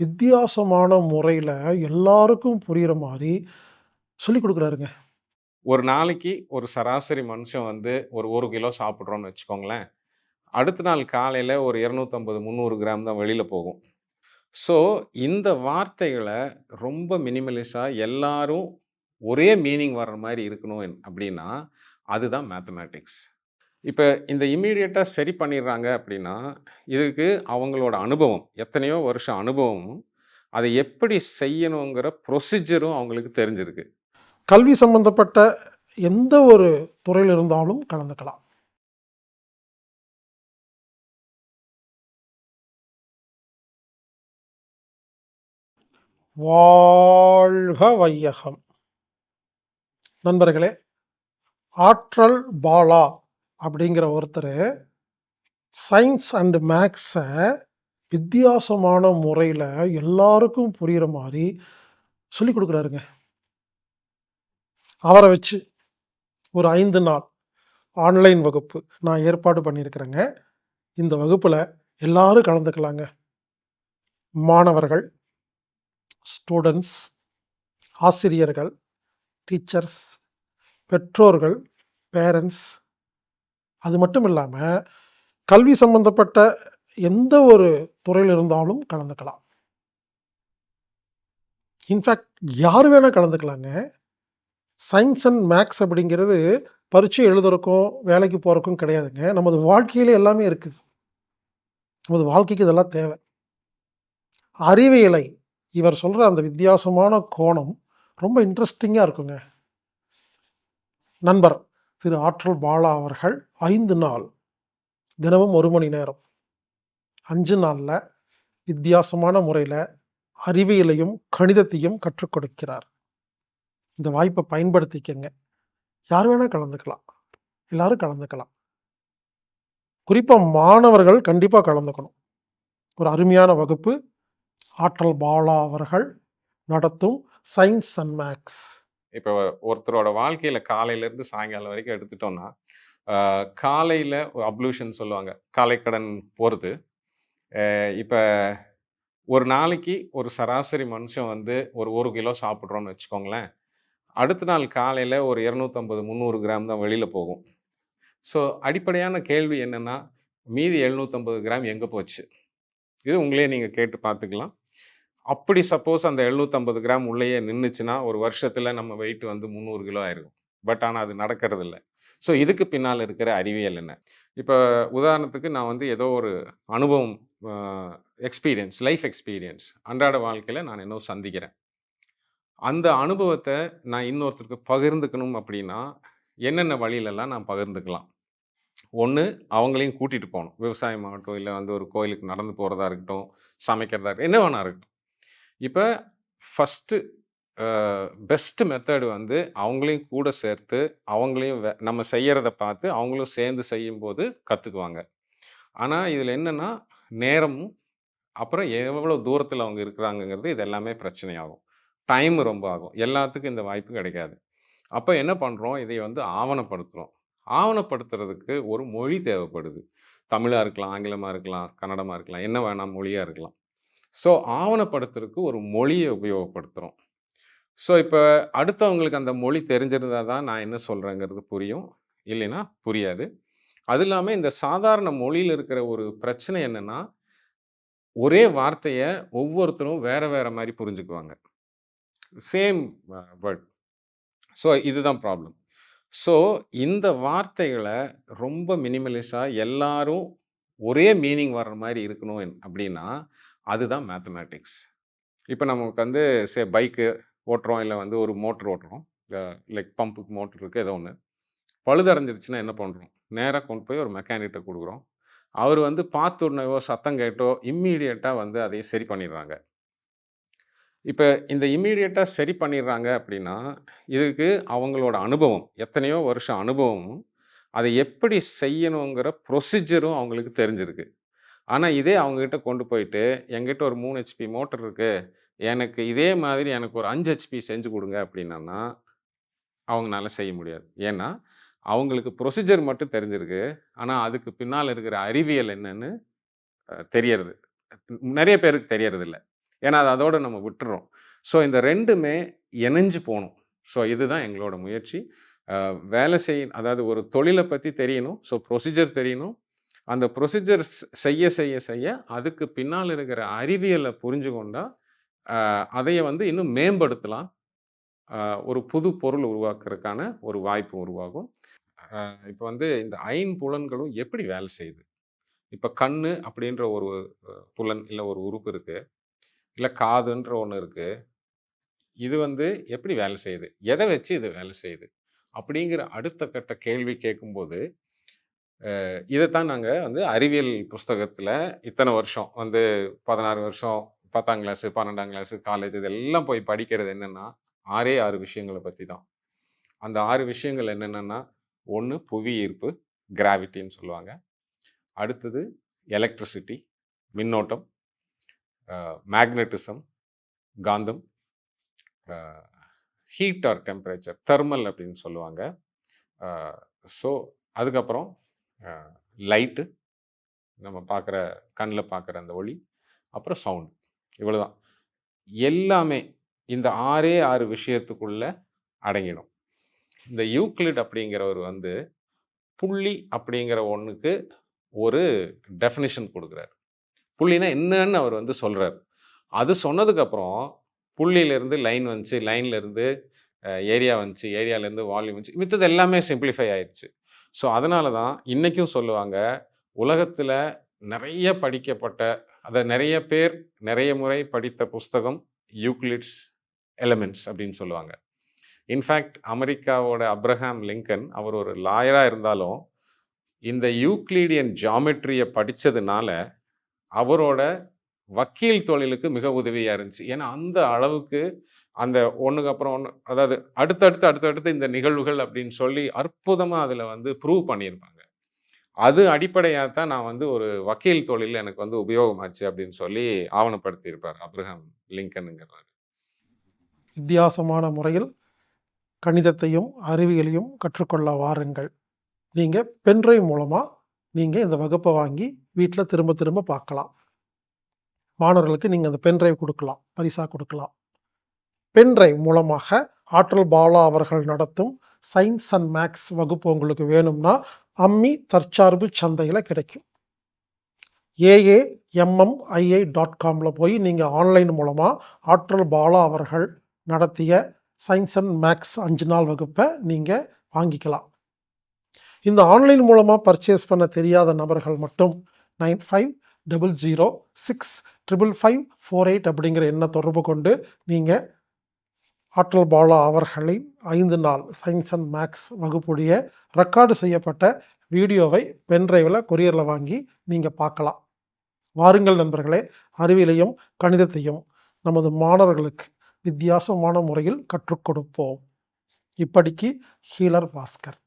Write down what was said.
வித்தியாசமான முறையில எல்லாருக்கும் புரியிற மாரி சொல்லிக் குடுக்குறாருங்க. ஒரு நாளைக்கு ஒரு சராசரி மனுஷன் வந்து ஒரு 1 கிலோ சாப்பிட்றோன்னு வச்சுக்கோங்களேன். அடுத்த நாள் காலையில ஒரு 250, 300 கிராம் தான் வெளியில போகும். ஸோ, இந்த வார்த்தைகள ரொம்ப மினிமலிஸா எல்லாரும் ஒரே மீனிங் வர்ற மாரி இருக்கணும் என் அப்படின்னா, அதுதான் மேத்தமேட்டிக்ஸ். இப்போ இந்த இம்மீடியட்டாக சரி பண்ணிடுறாங்க அப்படின்னா, இதுக்கு அவங்களோட அனுபவம், எத்தனையோ வருஷம் அனுபவமும், அதை எப்படி செய்யணுங்கிற ப்ரொசீஜரும் அவங்களுக்கு தெரிஞ்சிருக்கு. கல்வி சம்பந்தப்பட்ட எந்த ஒரு துறையில் இருந்தாலும் கலந்துக்கலாம். வாழ்க வையகம்! நண்பர்களே, ஆற்றல் பாலா அப்படிங்கிற ஒருத்தர் சயின்ஸ் அண்ட் மேக்ஸை வித்தியாசமான முறையில் எல்லாருக்கும் புரிகிற மாதிரி சொல்லிக் கொடுக்குறாருங்க அவரை வச்சு ஒரு ஐந்து நாள் ஆன்லைன் வகுப்பு நான் ஏற்பாடு பண்ணியிருக்கிறேங்க. இந்த வகுப்பில் எல்லாரும் கலந்துக்கலாங்க. மாணவர்கள், ஸ்டூடெண்ட்ஸ் ஆசிரியர்கள், டீச்சர்ஸ், பெற்றோர்கள், பேரண்ட்ஸ் அது மட்டும் இல்லாமல் கல்வி சம்பந்தப்பட்ட எந்த ஒரு துறையில் இருந்தாலும் கலந்துக்கலாம். இன்ஃபேக்ட் யார் வேணால் கலந்துக்கலாங்க. சயின்ஸ் அண்ட் மேக்ஸ் அப்படிங்கிறது பரீட்சை எழுதுறதுக்கும், வேலைக்கு போகிறக்கும் கிடையாதுங்க. நமது வாழ்க்கையில எல்லாமே இருக்குது. நமது வாழ்க்கைக்கு இதெல்லாம் தேவை. அறிவியலை இவர் சொல்கிற அந்த வித்தியாசமான கோணம் ரொம்ப இன்ட்ரெஸ்டிங்காக இருக்குங்க. நண்பர் திரு ஆற்றல் பாலா அவர்கள் ஐந்து நாள், தினமும் ஒரு மணி நேரம், அஞ்சு நாளில் வித்தியாசமான முறையில் அறிவியலையும், கணிதத்தையும் கற்றுக் கொடுக்கிறார். இந்த வாய்ப்பை பயன்படுத்திக்கங்க. யார் வேணால் கலந்துக்கலாம். எல்லாரும் கலந்துக்கலாம். குறிப்பாக மாணவர்கள் கண்டிப்பாக கலந்துக்கணும். ஒரு அருமையான வகுப்பு. ஆற்றல் பாலா அவர்கள் நடத்தும் சயின்ஸ் அண்ட் மேக்ஸ் இப்போ ஒருத்தரோட வாழ்க்கையில் காலையிலேருந்து சாயங்காலம் வரைக்கும் எடுத்துட்டோம்னா, காலையில் ஒரு அப்ளூஷன் சொல்லுவாங்க. காலைக்கடன் போகிறது இப்போ ஒரு நாளைக்கு ஒரு சராசரி மனுஷன் வந்து ஒரு ஒரு கிலோ சாப்பிட்றோன்னு வச்சுக்கோங்களேன். அடுத்த நாள் காலையில் ஒரு 250, 300 கிராம் தான் வெளியில் போகும். ஸோ, அடிப்படையான கேள்வி என்னென்னா மீதி 750 கிராம் எங்கே போச்சு? இது உங்களே நீங்கள் கேட்டு பார்த்துக்கலாம். அப்படி சப்போஸ் அந்த 750 கிராம் உள்ளேயே நின்றுச்சுன்னா ஒரு வருஷத்தில் நம்ம வெயிட் வந்து 300 கிலோ ஆயிருக்கும். பட் ஆனால் அது நடக்கறதில்ல. ஸோ, இதுக்கு பின்னால் இருக்கிற அறிவியல் என்ன? இப்போ உதாரணத்துக்கு நான் வந்து ஏதோ ஒரு அனுபவம் எக்ஸ்பீரியன்ஸ், லைஃப் எக்ஸ்பீரியன்ஸ் அன்றாட வாழ்க்கையில் நான் இன்னும் சந்திக்கிறேன். அந்த அனுபவத்தை நான் இன்னொருத்தருக்கு பகிர்ந்துக்கணும் அப்படின்னா, என்னென்ன வழியிலலாம் நான் பகிர்ந்துக்கலாம்? ஒன்று அவங்களையும் கூட்டிகிட்டு போகணும் விவசாயமாகட்டும், இல்லை வந்து ஒரு கோயிலுக்கு நடந்து போகிறதா இருக்கட்டும், சமைக்கிறதா இருக்கட்டும், என்ன வேணா இருக்கட்டும். இப்போ ஃபர்ஸ்ட்டு பெஸ்ட் மெத்தடு வந்து அவங்களையும் கூட சேர்த்து, அவங்களையும் வே நம்ம செய்கிறத பார்த்து அவங்களும் சேர்ந்து செய்யும்போது கற்றுக்குவாங்க ஆனால் இதில் என்னென்னா நேரமும், அப்புறம் எவ்வளோ தூரத்தில் அவங்க இருக்கிறாங்கங்கிறது இது எல்லாமே பிரச்சனையாகும். டைம் ரொம்ப ஆகும். எல்லாத்துக்கும் இந்த வாய்ப்பு கிடைக்காது. அப்போ என்ன பண்ணுறோம் இதை வந்து ஆவணப்படுத்துகிறோம் ஆவணப்படுத்துறதுக்கு ஒரு மொழி தேவைப்படுது. தமிழாக இருக்கலாம், ஆங்கிலமாக இருக்கலாம், கன்னடமாக இருக்கலாம், என்ன வேணாம் மொழியாக இருக்கலாம். ஸோ, ஆவணப்படுத்துறதுக்கு ஒரு மொழியை உபயோகப்படுத்துகிறோம் ஸோ, இப்போ அடுத்தவங்களுக்கு அந்த மொழி தெரிஞ்சிருந்தா தான் நான் என்ன சொல்கிறேங்கிறது புரியும். இல்லைன்னா புரியாது. அது இல்லாமல் இந்த சாதாரண மொழியில் இருக்கிற ஒரு பிரச்சனை என்னென்னா ஒரே வார்த்தையை ஒவ்வொருத்தரும் வேறு வேறு மாதிரி புரிஞ்சுக்குவாங்க. Same word. ஸோ, இதுதான் ப்ராப்ளம். ஸோ, இந்த வார்த்தைகளை ரொம்ப மினிமலிஸாக எல்லாரும் ஒரே மீனிங் வர்ற மாதிரி இருக்கணும் என் அப்படின்னா, அதுதான் மேத்தமேட்டிக்ஸ். இப்போ நமக்கு வந்து சே பைக்கு ஓட்டுறோம், இல்லை வந்து ஒரு மோட்ரு ஓட்டுறோம். லைக் பம்புக்கு மோட்ரு இருக்குது ஏதோ ஒன்று பழுதடைஞ்சிருச்சுன்னா என்ன பண்ணுறோம் நேராக கொண்டு போய் ஒரு மெக்கானிக்கிட்ட கொடுக்குறோம் அவர் வந்து பார்த்து உடனேவோ, சத்தம் கேட்டோ, இம்மீடியட்டாக வந்து அதை சரி பண்ணிடுறாங்க. இப்போ இந்த இம்மீடியட்டாக சரி பண்ணிடுறாங்க அப்படின்னா, இதுக்கு அவங்களோட அனுபவம், எத்தனையோ வருஷம் அனுபவமும், அதை எப்படி செய்யணுங்கிற ப்ரொசீஜரும் அவங்களுக்கு தெரிஞ்சிருக்கு. ஆனால் இதே அவங்ககிட்ட கொண்டு போயிட்டு, எங்கிட்ட ஒரு மூணு ஹெச்பி மோட்டர் இருக்குது எனக்கு இதே மாதிரி எனக்கு ஒரு அஞ்சு ஹெச்பி செஞ்சு கொடுங்க அப்படின்னா அவங்களால செய்ய முடியாது. ஏன்னா, அவங்களுக்கு ப்ரொசீஜர் மட்டும் தெரிஞ்சிருக்கு. ஆனால் அதுக்கு பின்னால் இருக்கிற அறிவியல் என்னன்னு தெரியறது. நிறைய பேருக்கு தெரியறதில்ல. ஏன்னா அது அதோடு நம்ம விட்டுறோம் ஸோ இந்த ரெண்டுமே இணைஞ்சு போகணும் ஸோ இதுதான் எங்களோட முயற்சி வேலை செய் அதாவது ஒரு தொழிலை பற்றி தெரியணும். ஸோ ப்ரொசீஜர் தெரியணும். அந்த ப்ரொசீஜர் செய்ய செய்ய செய்ய அதுக்கு பின்னால் இருக்கிற அறிவியலை புரிஞ்சு கொண்டால் அதையை வந்து இன்னும் மேம்படுத்தலாம். ஒரு புது பொருள் உருவாக்குறதுக்கான ஒரு வாய்ப்பு உருவாகும். இப்போ வந்து இந்த ஐம்புலன்களும் எப்படி வேலை செய்யுது? இப்போ கண் அப்படின்ற ஒரு புலன் இல்லை ஒரு உறுப்பு இருக்குது இல்லை காதுன்ற ஒன்று இருக்குது இது வந்து எப்படி வேலை செய்யுது? எதை வச்சு இது வேலை செய்யுது? அப்படிங்கிற அடுத்த கட்ட கேள்வி கேட்கும்போது இதைத்தான் நாங்கள் வந்து அறிவியல் புஸ்தகத்தில் இத்தனை வருஷம் வந்து பதினாறு வருஷம் பத்தாம் கிளாஸு பன்னெண்டாம் கிளாஸு காலேஜ் இதெல்லாம் போய் படிக்கிறது என்னென்னா ஆறே ஆறு விஷயங்களை பற்றி தான். அந்த ஆறு விஷயங்கள் என்னென்னா ஒன்று புவி ஈர்ப்பு கிராவிட்டின்னு சொல்லுவாங்க. அடுத்தது எலக்ட்ரிசிட்டி மின்னோட்டம் மேக்னட்டிசம் காந்தம் ஹீட் ஆர் டெம்பரேச்சர் தெர்மல் அப்படின்னு சொல்லுவாங்க. ஸோ அதுக்கப்புறம் லைட்டு நம்ம பார்க்குற கண்ணில் பார்க்குற அந்த ஒளி அப்புறம் சவுண்ட் இவ்வளோதான் எல்லாமே இந்த ஆறே ஆறு விஷயத்துக்குள்ளே அடங்கிடும். இந்த யூக்ளிட் அப்படிங்கிறவர் வந்து புள்ளி அப்படிங்கிற ஒன்றுக்கு ஒரு டெஃபினிஷன் கொடுக்குறாரு. புள்ளினா என்னன்னு அவர் வந்து சொல்கிறார் அது சொன்னதுக்கப்புறம் புள்ளியிலேருந்து லைன் வந்துச்சு லைன்லேருந்து ஏரியா வந்துச்சு ஏரியாலேருந்து வால்யூம் வந்துச்சு. மித்தது எல்லாமே சிம்பிளிஃபை ஆயிடுச்சு. ஸோ அதனால தான் இன்றைக்கும் சொல்லுவாங்க உலகத்தில் நிறைய படிக்கப்பட்ட அதை நிறைய பேர் நிறைய முறை படித்த புஸ்தகம் யூக்ளிட்ஸ் எலமெண்ட்ஸ் அப்படின்னு சொல்லுவாங்க. இன்ஃபேக்ட் அமெரிக்காவோட அப்ரஹாம் லிங்கன் அவர் ஒரு லாயராக இருந்தாலும் இந்த யூக்ளீடியன் ஜாமெட்ரியை படித்ததுனால அவரோட வக்கீல் தொழிலுக்கு மிக உதவியாக இருந்துச்சு. ஏன்னா அந்த அளவுக்கு அந்த ஒன்றுக்கு அப்புறம் ஒன்று அதாவது அடுத்தடுத்து அடுத்தடுத்து இந்த நிகழ்வுகள் அப்படின்னு சொல்லி அற்புதமாக அதில் வந்து ப்ரூவ் பண்ணியிருப்பாங்க. அது அடிப்படையாக தான் நான் வந்து ஒரு வக்கீல் தொழில் எனக்கு வந்து உபயோகமாச்சு அப்படின்னு சொல்லி ஆவணப்படுத்தியிருப்பார் அப்ரஹாம் லிங்கனுங்கிறார் வித்தியாசமான முறையில் கணிதத்தையும் அறிவியலையும் கற்றுக்கொள்ள வாருங்கள். நீங்கள் பென்ட்ரைவ் மூலமாக நீங்கள் இந்த வகுப்பை வாங்கி வீட்டில் திரும்ப திரும்ப பார்க்கலாம். மாணவர்களுக்கு நீங்கள் அந்த பென்ட்ரைவ் கொடுக்கலாம் பரிசாக கொடுக்கலாம். பென்ட்ரைவ் மூலமாக ஆற்றல் பாலா அவர்கள் நடத்தும் சயின்ஸ் அண்ட் மேக்ஸ் வகுப்பு உங்களுக்கு வேணும்னா அம்மி தற்சார்பு சந்தையில் கிடைக்கும். ஏஏஎம்எம்ஐஐ டாட் காமில் போய் நீங்கள் ஆன்லைன் மூலமாக ஆற்றல் பாலா அவர்கள் நடத்திய சயின்ஸ் அண்ட் மேக்ஸ் அஞ்சு நாள் வகுப்பை நீங்கள் வாங்கிக்கலாம். இந்த ஆன்லைன் மூலமாக பர்ச்சேஸ் பண்ண தெரியாத நபர்கள் மட்டும் nine five double zero six triple five four eight அப்படிங்கிற எண்ணை தொடர்பு கொண்டு நீங்கள் ஆற்றல் பாலா அவர்களின் ஐந்து நாள் சயின்ஸ் அண்ட் மேக்ஸ் வகுப்புடைய ரெக்கார்டு செய்யப்பட்ட வீடியோவை பென்ட்ரைவில் கொரியரில் வாங்கி நீங்கள் பார்க்கலாம். வாருங்கள் நண்பர்களே அறிவியலையும் கணிதத்தையும் நமது மாணவர்களுக்கு வித்தியாசமான முறையில் கற்றுக் கொடுப்போம். இப்படிக்கு ஹீலர் பாஸ்கர்.